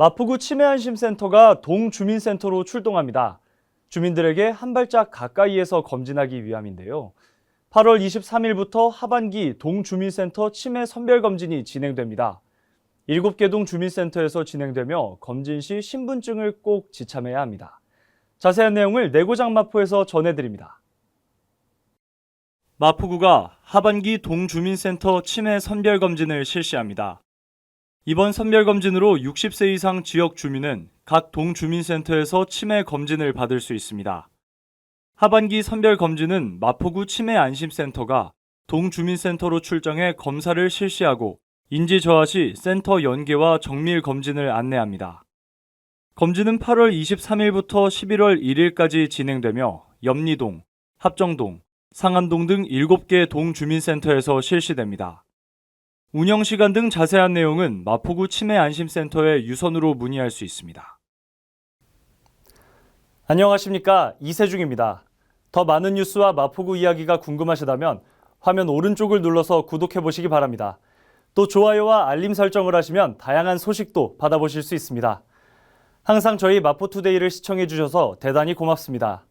마포구 치매안심센터가 동주민센터로 출동합니다. 주민들에게 한 발짝 가까이에서 검진하기 위함인데요. 8월 23일부터 하반기 동주민센터 치매 선별 검진이 진행됩니다. 7개 동 주민센터에서 진행되며 검진 시 신분증을 꼭 지참해야 합니다. 자세한 내용을 내고장 마포에서 전해드립니다. 마포구가 하반기 동주민센터 치매 선별 검진을 실시합니다. 이번 선별 검진으로 60세 이상 지역 주민은 각 동주민센터에서 치매 검진을 받을 수 있습니다. 하반기 선별 검진은 마포구 치매 안심센터가 동주민센터로 출정해 검사를 실시하고 인지 저하 시 센터 연계와 정밀 검진을 안내합니다. 검진은 8월 23일부터 11월 1일까지 진행되며 염리동, 합정동, 상안동 등 7개 동주민센터에서 실시됩니다. 운영 시간 등 자세한 내용은 마포구 치매 안심센터에 유선으로 문의할 수 있습니다. 안녕하십니까 이세중입니다. 더 많은 뉴스와 마포구 이야기가 궁금하시다면 화면 오른쪽을 눌러서 구독해 보시기 바랍니다. 또 좋아요와 알림 설정을 하시면 다양한 소식도 받아보실 수 있습니다. 항상 저희 마포투데이를 시청해 주셔서 대단히 고맙습니다.